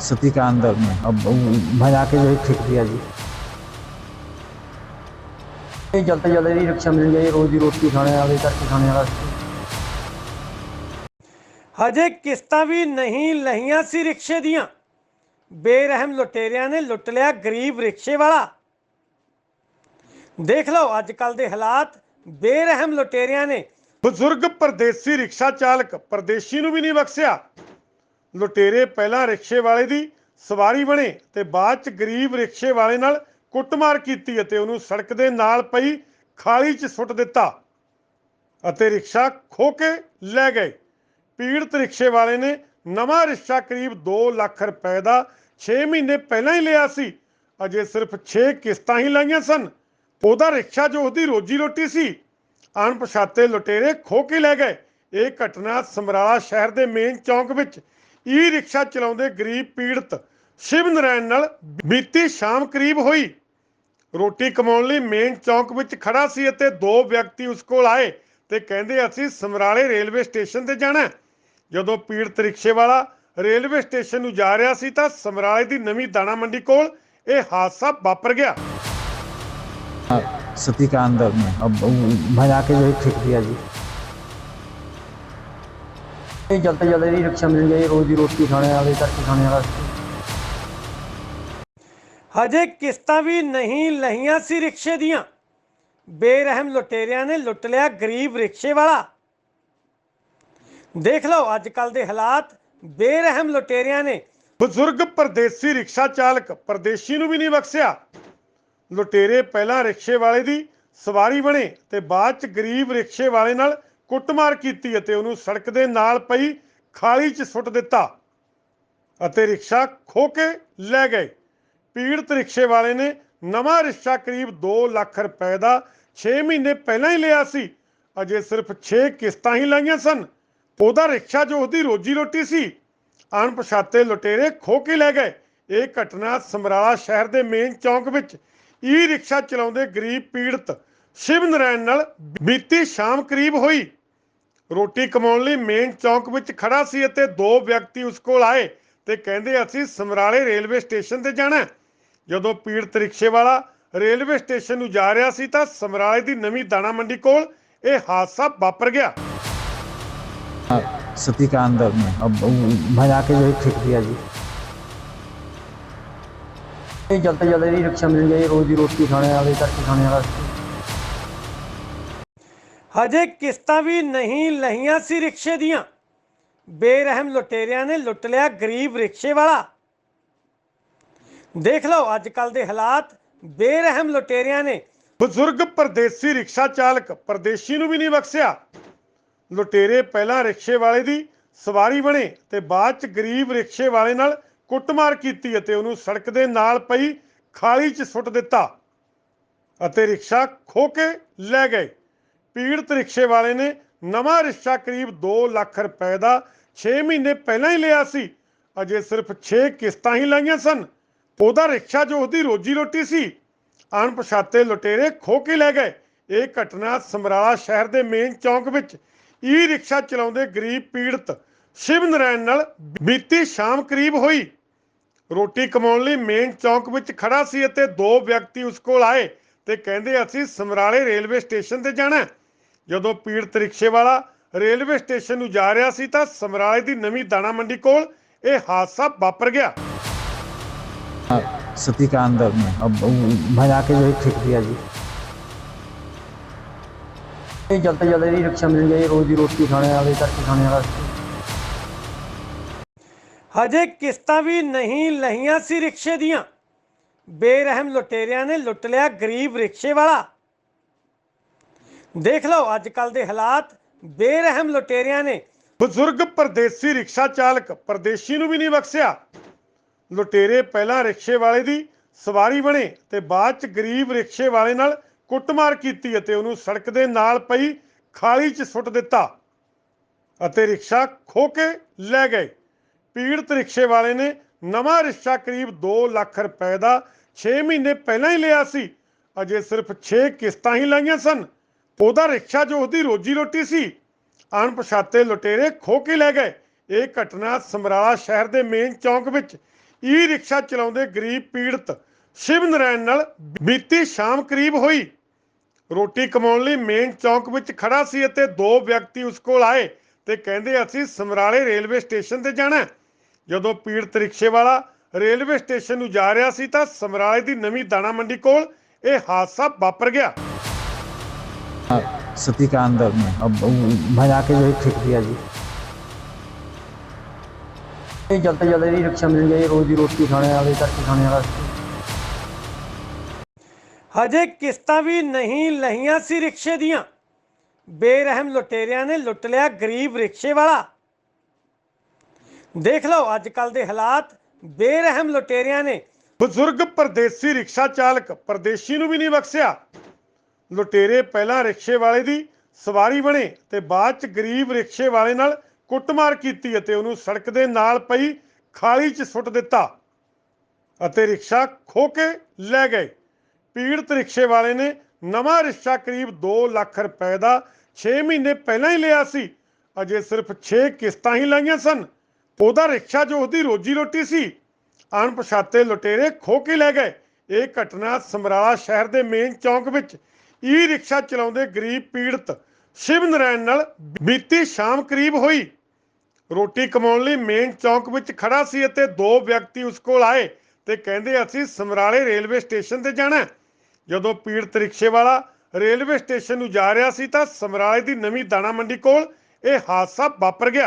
सती का अंदर में अब भजा के जो है दिया जी चलते चलते जी रिक्शा ਮਿਲ ਗਈ ਰੋਜ਼ ਦੀ ਰੋਟੀ ਖਾਣੇ ਵਾਲੇ ਕਰਕੇ ਖਾਣੇ ਵਾਲਾ। ਹਜੇ ਕਿਸ਼ਤਾਂ ਵੀ ਨਹੀਂ ਲਹੀਆਂ ਸੀ ਰਿਕਸ਼ੇ ਦੀਆਂ। ਬੇਰਹਿਮ ਲੁਟੇਰਿਆਂ ਨੇ ਲੁੱਟ ਲਿਆ ਗਰੀਬ ਰਿਕਸ਼ੇ ਵਾਲਾ। ਦੇਖ ਲਓ ਅੱਜ ਕੱਲ ਦੇ ਹਾਲਾਤ ਬੇਰਹਿਮ ਲੁਟੇਰਿਆਂ ਨੇ। ਬਜ਼ੁਰਗ ਪਰਦੇਸੀ ਰਿਕਸ਼ਾ ਚਾਲਕ ਪਰਦੇਸੀ ਨੂੰ ਵੀ ਨਹੀਂ ਬਖਸ਼ਿਆ। ਲੁਟੇਰੇ ਪਹਿਲਾਂ ਰਿਕਸ਼ੇ ਵਾਲੇ ਦੀ ਸਵਾਰੀ ਬਣੇ ਤੇ ਬਾਅਦ ਚ ਗਰੀਬ ਰਿਕਸ਼ੇ ਵਾਲੇ ਨਾਲ ਕੁੱਟਮਾਰ ਕੀਤੀ ਅਤੇ ਉਹਨੂੰ ਸੜਕ ਦੇ ਨਾਲ ਪਈ ਖਾਲੀ 'ਚ ਸੁੱਟ ਦਿੱਤਾ ਅਤੇ ਰਿਕਸ਼ਾ ਖੋ ਕੇ ਲੈ ਗਏ। ਪੀੜਤ ਰਿਕਸ਼ੇ ਵਾਲੇ ਨੇ ਨਵਾਂ ਰਿਕਸ਼ਾ ਕਰੀਬ 2 ਲੱਖ ਰੁਪਏ ਦਾ 6 ਮਹੀਨੇ ਪਹਿਲਾਂ ਹੀ ਲਿਆ ਸੀ। ਅਜੇ ਸਿਰਫ 6 ਕਿਸ਼ਤਾਂ ਹੀ ਲਾਈਆਂ ਸਨ। ਉਹਦਾ ਰਿਕਸ਼ਾ ਜੋ ਉਹਦੀ ਰੋਜੀ ਰੋਟੀ ਸੀ, ਅਣਪਛਾਤੇ ਲੁਟੇਰੇ ਖੋ ਕੇ ਲੈ ਗਏ। ਇਹ ਘਟਨਾ ਸਮਰਾਲਾ ਸ਼ਹਿਰ ਦੇ ਮੇਨ ਚੌਂਕ ਵਿੱਚ ਈ ਰਿਕਸ਼ਾ ਚਲਾਉਂਦੇ ਗਰੀਬ ਪੀੜਤ ਸ਼ਿਵ ਨਰਾਇਣ ਨਾਲ ਬੀਤੀ ਸ਼ਾਮ ਕਰੀਬ ਹੋਈ ਰੋਟੀ ਕਮਾਉਣ ਲਈ ਮੇਨ ਚੌਂਕ ਵਿੱਚ ਖੜਾ ਸੀ ਅਤੇ ਦੋ ਵਿਅਕਤੀ ਉਸ ਕੋਲ ਆਏ ਤੇ ਕਹਿੰਦੇ ਅਸੀਂ ਸਮਰਾਲੇ ਰੇਲਵੇ ਸਟੇਸ਼ਨ ਤੇ ਜਾਣਾ ਹੈ। ਜਦੋਂ ਪੀੜਤ ਰਿਕਸ਼ੇ ਵਾਲਾ ਰੇਲਵੇ ਸਟੇਸ਼ਨ ਨੂੰ ਜਾ ਰਿਹਾ ਸੀ ਤਾਂ ਸਮਰਾਲੇ ਦੀ ਨਵੀਂ ਦਾਣਾ ਮੰਡੀ ਕੋਲ ਇਹ ਹਾਦਸਾ ਵਾਪਰ ਗਿਆ सती का अंदर में अब भजा के जो है फेंक दिया जी ਇਹ ਜਲਦ ਤੋਂ ਜਲਦ ਇਹਦੀ ਮਿਲ ਜਾਏ ਰੋਜ਼ ਦੀ ਰੋਟੀ ਖਾਣੇ ਵਾਲੇ ਕਰਕੇ ਖਾਣੇ ਵਾਲਾ। ਹਜੇ ਕਿਸ਼ਤਾਂ ਵੀ ਨਹੀਂ ਲਹੀਆਂ ਸੀ ਰਿਕਸ਼ੇ ਦੀਆਂ। ਬੇਰਹਿਮ ਲੁਟੇਰਿਆਂ ਨੇ ਲੁੱਟ ਲਿਆ ਗਰੀਬ ਰਿਕਸ਼ੇ ਵਾਲਾ। ਦੇਖ ਲਓ ਅੱਜ ਕੱਲ ਦੇ ਹਾਲਾਤ ਬੇਰਹਿਮ ਲੁਟੇਰਿਆਂ ਨੇ। ਬਜ਼ੁਰਗ ਪਰਦੇਸੀ ਰਿਕਸ਼ਾ ਚਾਲਕ ਪਰਦੇਸੀ ਨੂੰ ਵੀ ਨਹੀਂ ਬਖਸ਼ਿਆ। ਲੁਟੇਰੇ ਪਹਿਲਾਂ ਰਿਕਸ਼ੇ ਵਾਲੇ ਦੀ ਸਵਾਰੀ ਬਣੇ ਤੇ ਬਾਅਦ ਚ ਗਰੀਬ ਰਿਕਸ਼ੇ ਵਾਲੇ ਨਾਲ ਕੁੱਟਮਾਰ ਕੀਤੀ ਅਤੇ ਉਹਨੂੰ ਸੜਕ ਦੇ ਨਾਲ ਪਈ ਖਾਲੀ 'ਚ ਸੁੱਟ ਦਿੱਤਾ ਅਤੇ ਰਿਕਸ਼ਾ ਖੋ ਕੇ ਲੈ ਗਏ। ਪੀੜਤ ਰਿਕਸ਼ੇ ਵਾਲੇ ਨੇ ਨਵਾਂ ਰਿਕਸ਼ਾ ਕਰੀਬ 2 ਲੱਖ ਰੁਪਏ ਦਾ 6 ਮਹੀਨੇ ਪਹਿਲਾਂ ਹੀ ਲਿਆ ਸੀ। ਅਜੇ ਸਿਰਫ 6 ਕਿਸ਼ਤਾਂ ਹੀ ਲਾਈਆਂ ਸਨ। ਉਹਦਾ ਰਿਕਸ਼ਾ ਜੋ ਉਹਦੀ ਰੋਜੀ ਰੋਟੀ ਸੀ, ਅਣਪਛਾਤੇ ਲੁਟੇਰੇ ਖੋ ਕੇ ਲੈ ਗਏ। ਇਹ ਘਟਨਾ ਸਮਰਾਲਾ ਸ਼ਹਿਰ ਦੇ ਮੇਨ ਚੌਂਕ ਵਿੱਚ ਈ ਰਿਕਸ਼ਾ ਚਲਾਉਂਦੇ ਗਰੀਬ ਪੀੜਤ ਸ਼ਿਵ ਨਰਾਇਣ ਨਾਲ ਬੀਤੀ ਸ਼ਾਮ ਕਰੀਬ ਹੋਈ। ਰੋਟੀ ਕਮਾਉਣ ਲਈ ਮੇਨ ਚੌਂਕ ਵਿੱਚ ਖੜਾ ਸੀ ਅਤੇ ਦੋ ਵਿਅਕਤੀ ਉਸ ਕੋਲ ਆਏ ਤੇ ਕਹਿੰਦੇ, ਅਸੀਂ ਸਮਰਾਲੇ ਰੇਲਵੇ ਸਟੇਸ਼ਨ ਤੇ ਜਾਣਾ ਜਦੋਂ ਪੀੜਤ ਰਿਕਸ਼ੇ ਵਾਲਾ ਰੇਲਵੇ ਸਟੇਸ਼ਨ ਨੂੰ ਜਾ ਰਿਹਾ ਸੀ ਤਾਂ ਸਮਰਾਲੇ ਦੀ ਨਵੀਂ ਦਾਣਾ ਮੰਡੀ ਕੋਲ ਇਹ ਹਾਦਸਾ ਵਾਪਰ ਗਿਆ। सती का अंदर में अब भजा के जो है फेंक दिया जी ये जलते जलते ही रिक्शा मिल गई रोजी रोटी खाने ਹਜੇ ਕਿਸ਼ਤਾਂ ਵੀ ਨਹੀਂ ਲਹੀਆਂ ਸੀ ਰਿਕਸ਼ੇ ਦੀਆਂ। ਬੇਰਹਿਮ ਲੁਟੇਰਿਆਂ ਨੇ ਲੁੱਟ ਲਿਆ ਗਰੀਬ ਰਿਕਸ਼ੇ ਵਾਲਾ। ਦੇਖ ਲਓ ਅੱਜ ਕੱਲ ਦੇ ਹਾਲਾਤ ਬੇਰਹਿਮ ਲੁਟੇਰਿਆਂ ਨੇ। ਬਜ਼ੁਰਗ ਪਰਦੇਸੀ ਰਿਕਸ਼ਾ ਚਾਲਕ ਪਰਦੇਸ਼ੀ ਨੂੰ ਵੀ ਨਹੀਂ ਬਖਸ਼ਿਆ। ਲੁਟੇਰੇ ਪਹਿਲਾਂ ਰਿਕਸ਼ੇ ਵਾਲੇ ਦੀ ਸਵਾਰੀ ਬਣੇ ਤੇ ਬਾਅਦ ਚ ਗਰੀਬ ਰਿਕਸ਼ੇ ਵਾਲੇ ਨਾਲ ਕੁੱਟਮਾਰ ਕੀਤੀ ਅਤੇ ਉਹਨੂੰ ਸੜਕ ਦੇ ਨਾਲ ਪਈ ਖਾਲੀ 'ਚ ਸੁੱਟ ਦਿੱਤਾ ਅਤੇ ਰਿਕਸ਼ਾ ਖੋ ਕੇ ਲੈ ਗਏ। ਪੀੜਤ ਰਿਕਸ਼ੇ ਵਾਲੇ ਨੇ ਨਵਾਂ ਰਿਕਸ਼ਾ ਕਰੀਬ 2 ਲੱਖ ਰੁਪਏ ਦਾ 6 ਮਹੀਨੇ ਪਹਿਲਾਂ ਹੀ ਲਿਆ ਸੀ। ਅਜੇ ਸਿਰਫ 6 ਕਿਸ਼ਤਾਂ ਹੀ ਲਾਈਆਂ ਸਨ। ਉਹਦਾ ਰਿਕਸ਼ਾ ਜੋ ਉਹਦੀ ਰੋਜੀ ਰੋਟੀ ਸੀ, ਅਣਪਛਾਤੇ ਲੁਟੇਰੇ ਖੋ ਕੇ ਲੈ ਗਏ। ਇਹ ਘਟਨਾ ਸਮਰਾਲਾ ਸ਼ਹਿਰ ਦੇ ਮੇਨ ਚੌਂਕ ਵਿੱਚ ਈ ਰਿਕਸ਼ਾ ਚਲਾਉਂਦੇ ਗਰੀਬ ਪੀੜਤ ਸ਼ਿਵ ਨਰਾਇਣ ਨਾਲ ਬੀਤੀ ਸ਼ਾਮ ਕਰੀਬ ਹੋਈ। ਰੋਟੀ ਕਮਾਉਣ ਲਈ ਮੇਨ ਚੌਂਕ ਵਿੱਚ ਖੜਾ ਸੀ ਅਤੇ ਦੋ ਵਿਅਕਤੀ ਉਸ ਕੋਲ ਆਏ ਤੇ ਕਹਿੰਦੇ, ਅਸੀਂ ਸਮਰਾਲੇ ਰੇਲਵੇ ਸਟੇਸ਼ਨ ਤੇ ਜਾਣਾ ਜਦੋਂ ਪੀੜਤ ਰਿਕਸ਼ੇ ਵਾਲਾ ਰੇਲਵੇ ਸਟੇਸ਼ਨ ਨੂੰ ਜਾ ਰਿਹਾ ਸੀ ਤਾਂ ਸਮਰਾਲੇ ਦੀ ਨਵੀਂ ਦਾਣਾ ਮੰਡੀ ਕੋਲ ਇਹ ਹਾਦਸਾ ਵਾਪਰ ਗਿਆ। सती का अंदर में अब भजा के जो है ਇਹ ਜਲਦੀ ਜਲਦੀ ਰਿਕਸ਼ਾ ਮਿਲ ਜਾਏ ਰੋਜ਼ ਦੀ ਰੋਟੀ ਖਾਣੇ ਵਾਲੇ ਕਰਕੇ ਖਾਣੇ ਵਾਲਾ। ਹਜੇ ਕਿਸ਼ਤਾਂ ਵੀ ਨਹੀਂ ਲਹੀਆਂ ਸੀ ਰਿਕਸ਼ੇ ਦੀਆਂ। ਬੇਰਹਿਮ ਲੁਟੇਰਿਆਂ ਨੇ ਲੁੱਟ ਲਿਆ ਗਰੀਬ ਰਿਕਸ਼ੇ ਵਾਲਾ। ਦੇਖ ਲਓ ਅੱਜ ਕੱਲ ਦੇ ਹਾਲਾਤ ਬੇਰਹਿਮ ਲੁਟੇਰਿਆਂ ਨੇ। ਬਜ਼ੁਰਗ ਪਰਦੇਸੀ ਰਿਕਸ਼ਾ ਚਾਲਕ ਪਰਦੇਸ਼ੀ ਨੂੰ ਵੀ ਨਹੀਂ ਬਖਸ਼ਿਆ। ਲੁਟੇਰੇ ਪਹਿਲਾਂ ਰਿਕਸ਼ੇ ਵਾਲੇ ਦੀ ਸਵਾਰੀ ਬਣੇ ਤੇ ਬਾਅਦ ਚ ਗਰੀਬ ਰਿਕਸ਼ੇ ਵਾਲੇ ਨਾਲ ਕੁੱਟਮਾਰ ਕੀਤੀ ਅਤੇ ਉਹਨੂੰ ਸੜਕ ਦੇ ਨਾਲ ਪਈ ਖਾਲੀ 'ਚ ਸੁੱਟ ਦਿੱਤਾ ਅਤੇ ਰਿਕਸ਼ਾ ਖੋ ਕੇ ਲੈ ਗਏ। ਪੀੜਤ ਰਿਕਸ਼ੇ ਵਾਲੇ ਨੇ ਨਵਾਂ ਰਿਕਸ਼ਾ ਕਰੀਬ 2 ਲੱਖ ਰੁਪਏ ਦਾ 6 ਮਹੀਨੇ ਪਹਿਲਾਂ ਹੀ ਲਿਆ ਸੀ। ਅਜੇ ਸਿਰਫ 6 ਕਿਸ਼ਤਾਂ ਹੀ ਲਾਈਆਂ ਸਨ। ਉਹਦਾ ਰਿਕਸ਼ਾ ਜੋ ਉਹਦੀ ਰੋਜੀ ਰੋਟੀ ਸੀ, ਅਣਪਛਾਤੇ ਲੁਟੇਰੇ ਖੋ ਕੇ ਲੈ ਗਏ। ਇਹ ਘਟਨਾ ਸਮਰਾਲਾ ਸ਼ਹਿਰ ਦੇ ਮੇਨ ਚੌਂਕ ਵਿੱਚ ਈ ਰਿਕਸ਼ਾ ਚਲਾਉਂਦੇ ਗਰੀਬ ਪੀੜਤ ਸ਼ਿਵ ਨਰਾਇਣ ਨਾਲ ਬੀਤੀ ਸ਼ਾਮ ਕਰੀਬ ਹੋਈ। ਰੋਟੀ ਕਮਾਉਣ ਲਈ ਮੇਨ ਚੌਂਕ ਵਿੱਚ ਖੜਾ ਸੀ ਅਤੇ ਦੋ ਵਿਅਕਤੀ ਉਸ ਕੋਲ ਆਏ ਤੇ ਕਹਿੰਦੇ, ਅਸੀਂ ਸਮਰਾਲੇ ਰੇਲਵੇ ਸਟੇਸ਼ਨ ਤੇ ਜਾਣਾ ਜਦੋਂ ਪੀੜਤ ਰਿਕਸ਼ੇ ਵਾਲਾ ਰੇਲਵੇ ਸਟੇਸ਼ਨ ਨੂੰ ਜਾ ਰਿਹਾ ਸੀ ਤਾਂ ਸਮਰਾਲੇ ਦੀ ਨਵੀਂ ਦਾਣਾ ਮੰਡੀ ਕੋਲ ਇਹ ਹਾਦਸਾ ਵਾਪਰ ਗਿਆ। सती का अंदर में अब भजा के जो है फेंक दिया जी ਇਹ ਜਲਦ ਤੋਂ ਜਲਦ ਇਹਦੀ ਰਿਕਸ਼ਾ ਮਿਲ ਜਾਏ ਰੋਜ਼ ਦੀ ਰੋਟੀ ਖਾਣੇ ਵਾਲੇ ਕਰਕੇ ਖਾਣੇ ਵਾਲਾ। ਵੀ ਨਹੀਂ ਲਹੀਆਂ ਸੀ ਰਿਕਸ਼ੇ ਦੀਆਂ। ਬੇਰਹਿਮ ਲੁਟੇਰਿਆਂ ਨੇ ਲੁੱਟ ਲਿਆ ਗਰੀਬ ਰਿਕਸ਼ੇ ਵਾਲਾ। ਦੇਖ ਲਓ ਅੱਜ ਕੱਲ ਦੇ ਹਾਲਾਤ ਬੇਰਹਿਮ ਲੁਟੇਰਿਆਂ ਨੇ। ਬਜ਼ੁਰਗ ਪਰਦੇਸੀ ਰਿਕਸ਼ਾ ਚਾਲਕ ਪਰਦੇਸੀ ਨੂੰ ਵੀ ਨਹੀਂ ਬਖਸ਼ਿਆ। ਲੁਟੇਰੇ ਪਹਿਲਾਂ ਰਿਕਸ਼ੇ ਵਾਲੇ ਦੀ ਸਵਾਰੀ ਬਣੇ ਤੇ ਬਾਅਦ ਚ ਗਰੀਬ ਰਿਕਸ਼ੇ ਵਾਲੇ ਨਾਲ ਕੁੱਟਮਾਰ ਕੀਤੀ ਅਤੇ ਉਹਨੂੰ ਸੜਕ ਦੇ ਨਾਲ ਪਈ ਖਾਲੀ 'ਚ ਸੁੱਟ ਦਿੱਤਾ ਅਤੇ ਰਿਕਸ਼ਾ ਖੋ ਕੇ ਲੈ ਗਏ। ਪੀੜਤ ਰਿਕਸ਼ੇ ਵਾਲੇ ਨੇ ਨਵਾਂ ਰਿਕਸ਼ਾ ਕਰੀਬ 2 ਲੱਖ ਰੁਪਏ ਦਾ 6 ਮਹੀਨੇ ਪਹਿਲਾਂ ਹੀ ਲਿਆ ਸੀ। ਅਜੇ ਸਿਰਫ 6 ਕਿਸ਼ਤਾਂ ਹੀ ਲਾਈਆਂ ਸਨ। ਉਹਦਾ ਰਿਕਸ਼ਾ ਜੋ ਉਹਦੀ ਰੋਜੀ ਰੋਟੀ ਸੀ, ਅਣਪਛਾਤੇ ਲੁਟੇਰੇ ਖੋ ਕੇ ਲੈ ਗਏ। ਇਹ ਘਟਨਾ ਸਮਰਾਲਾ ਸ਼ਹਿਰ ਦੇ ਮੇਨ ਚੌਂਕ ਵਿੱਚ ਈ ਰਿਕਸ਼ਾ ਚਲਾਉਂਦੇ ਗਰੀਬ ਪੀੜਤ ਸ਼ਿਵ ਨਰਾਇਣ ਨਾਲ ਬੀਤੀ ਸ਼ਾਮ ਕਰੀਬ ਹੋਈ। ਰੋਟੀ ਕਮਾਉਣ ਲਈ ਮੇਨ ਚੌਂਕ ਵਿੱਚ ਖੜਾ ਸੀ ਅਤੇ ਦੋ ਵਿਅਕਤੀ ਉਸ ਕੋਲ ਆਏ ਤੇ ਕਹਿੰਦੇ, ਅਸੀਂ ਸਮਰਾਲੇ ਰੇਲਵੇ ਸਟੇਸ਼ਨ ਤੇ ਜਾਣਾ ਜਦੋਂ ਪੀੜਤ ਰਿਕਸ਼ੇ ਵਾਲਾ ਰੇਲਵੇ ਸਟੇਸ਼ਨ ਨੂੰ ਜਾ ਰਿਹਾ ਸੀ ਤਾਂ ਸਮਰਾਲੇ ਦੀ ਨਵੀਂ ਦਾਣਾ ਮੰਡੀ ਕੋਲ ਇਹ ਹਾਦਸਾ ਵਾਪਰ ਗਿਆ।